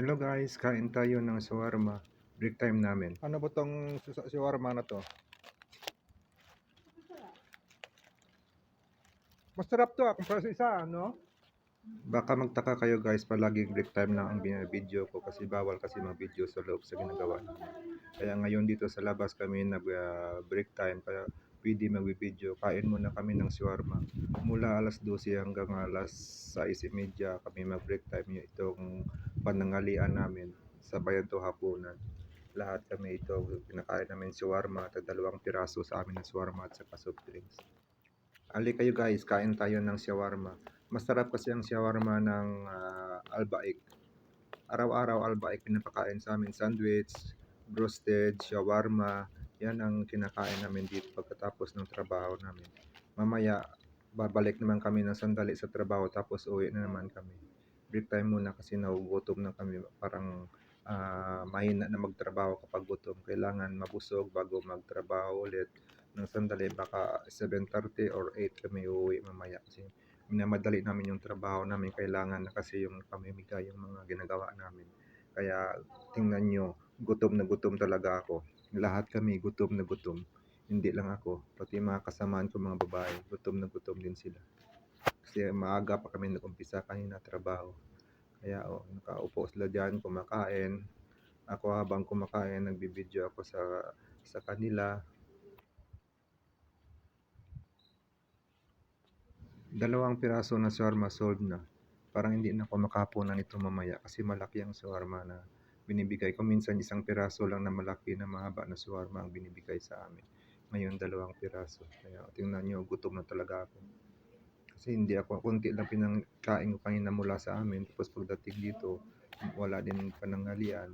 Hello guys, kain tayo ng shawarma. Break time namin. Ano ba tong shawarma na to? Masarap to ah, kumpara sa isa, no? Baka magtaka kayo guys, palaging break time lang ang binibideo ko kasi bawal kasi mag-video sa loob sa ginagawa. Kaya ngayon dito sa labas kami nag-break time, kaya pwede mag-video. Kain muna kami ng shawarma. Mula alas 12 hanggang alas 6.30 kami mag-break time. Yung Itong panangalian namin sa bayan to hapunan. Lahat kami ito, pinakain namin shawarma at dalawang piraso sa amin ng shawarma at saka soft drinks. Ali kayo guys, kain tayo ng shawarma. Masarap kasi ang shawarma ng ah, Albaik. Araw-araw Albaik pinapakain sa amin sandwich, roasted, shawarma. Yan ang kinakain namin dito pagkatapos ng trabaho namin. Mamaya, babalik naman kami ng sandali sa trabaho tapos uwi na naman kami. Break time muna kasi nagugutom na kami. Parang ah, mahina na magtrabaho kapag gutom. Kailangan mabusog bago magtrabaho ulit ng sandali. Baka 7.30 or 8 kami uuwi mamaya kasi minamadali namin yung trabaho namin. Kailangan na kasi yung pamimigay yung mga ginagawa namin. Kaya tingnan nyo, gutom na gutom talaga ako. Lahat kami gutom na gutom. Hindi lang ako, pati mga kasamaan ko mga babae, gutom na gutom din sila. Kasi maaga pa kami nag-umpisa kanina trabaho. Kaya oh, nakaupo sila dyan, kumakain. Ako habang kumakain, nagbibideo ako sa sa kanila. Dalawang piraso na shawarma sold na. Parang hindi na ako makapunan nito mamaya kasi malaki ang shawarma na binibigay ko. Minsan isang piraso lang na malaki na mahaba na shawarma ang binibigay sa amin. Ngayon dalawang piraso. Kaya tingnan nyo, gutom na talaga ako. Kasi hindi ako, kunti lang pinangkain ko kanina mula sa amin. Tapos pagdating dito, wala din panangalian.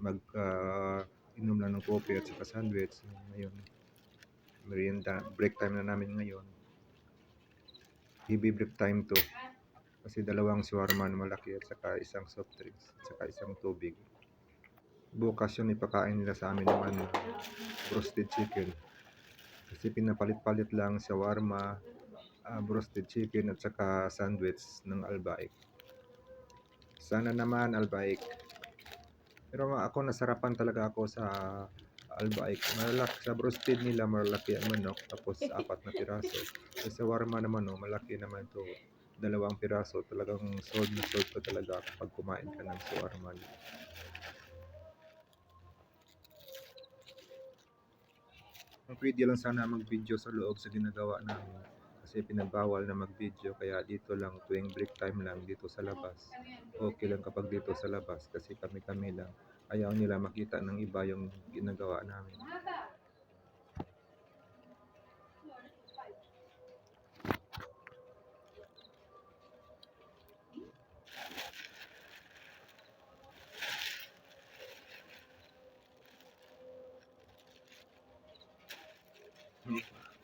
Mag ah, inom lang ng coffee at saka sandwich. Ngayon, merienda, break time na namin ngayon. Heavy break time to. Kasi dalawang shawarma na malaki at saka isang soft drinks at saka isang tubig. Bukas yun ipakain nila sa amin naman na roasted chicken. Kasi pinapalit-palit lang shawarma, ah, roasted chicken at saka sandwich ng Albaik. Sana naman Albaik. Pero ako nasarapan talaga ako sa Albaik. Malaki sa roasted nila malaki ang manok tapos apat na piraso. Sa shawarma naman oh, malaki naman to dalawang piraso talagang sold na sold ka talaga kapag kumain ka ng shawarma. Pwede lang sana mag-video sa loob sa ginagawa namin kasi pinagbawal na mag-video kaya dito lang tuwing break time lang dito sa labas. Okay lang kapag dito sa labas kasi kami-kami lang. Ayaw nila makita ng iba yung ginagawa namin.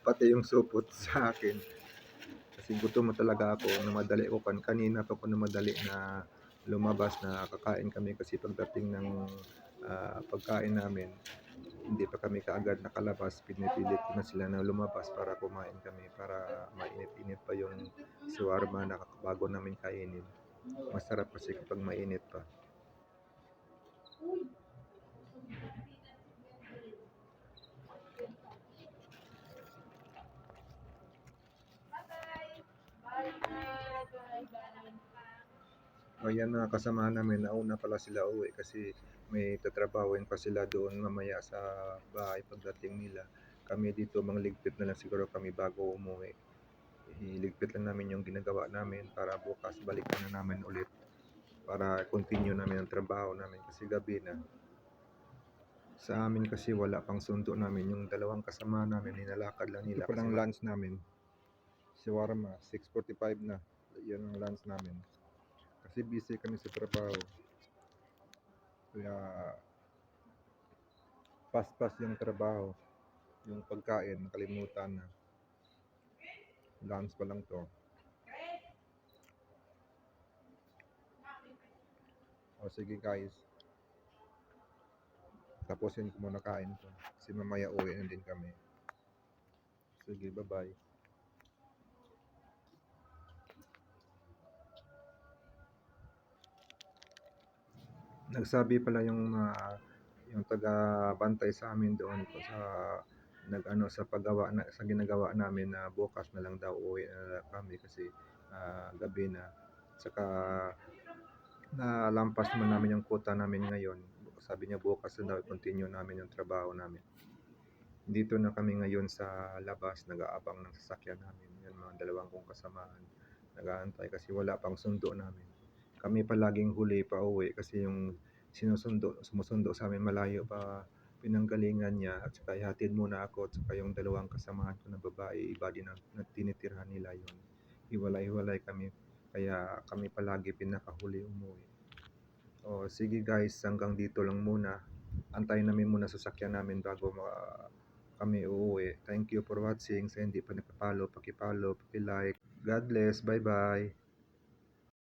Pati yung supot sa akin. Kasi gutom talaga ako. Namadali ko kan kanina pa ako namadali na lumabas na kakain kami kasi pagdating ng ah, pagkain namin hindi pa kami kaagad nakalabas pinipilit ko na sila na lumabas para kumain kami para mainit-init pa yung shawarma na bago namin kainin masarap kasi kapag mainit pa O yan mga kasama namin, nauna pala sila uwi kasi may tatrabawin pa sila doon mamaya sa bahay pagdating nila. Kami dito mangligpit na lang siguro kami bago umuwi. Iligpit lang namin yung ginagawa namin para bukas balikan na namin ulit. Para continue namin ang trabaho namin kasi gabi na. Sa amin kasi wala pang sundo namin. Yung dalawang kasama namin, ninalakad lang nila. Ito lang lunch namin. Shawarma, 6.45 na. Yan ang lunch namin kasi busy kami sa trabaho. Kaya pas-pas yung trabaho. Yung pagkain, nakalimutan na. Lunch pa lang to. O sige guys. Tapusin ko muna kain ko. Kasi mamaya uwi na din kami. Sige, bye-bye. Nagsabi pala yung mga yung taga-bantay sa amin doon po sa nag-ano sa paggawa na sa ginagawa namin na bukas na lang daw uuwi na kami kasi ah, gabi na. Saka nalampas naman namin yung quota namin ngayon. Sabi niya bukas na daw continue namin yung trabaho namin. Dito na kami ngayon sa labas, nag-aabang ng sasakyan namin. Yan mga dalawang kong kasamahan. Nag-aantay kasi wala pang sundo namin. Kami palaging huli pa uwi kasi yung sinusundo, sumusundo sa amin malayo pa pinanggalingan niya at saka ihatid muna ako at saka yung dalawang kasamahan ko na babae, iba din ang tinitirhan nila yun. Hiwalay-hiwalay kami kaya kami palagi pinakahuli umuwi. O sige guys, hanggang dito lang muna. Antayin namin muna sasakyan namin bago ma- kami uuwi. Thank you for watching. Sa hindi pa nakapalo, pakipalo, pakilike. God bless. Bye-bye.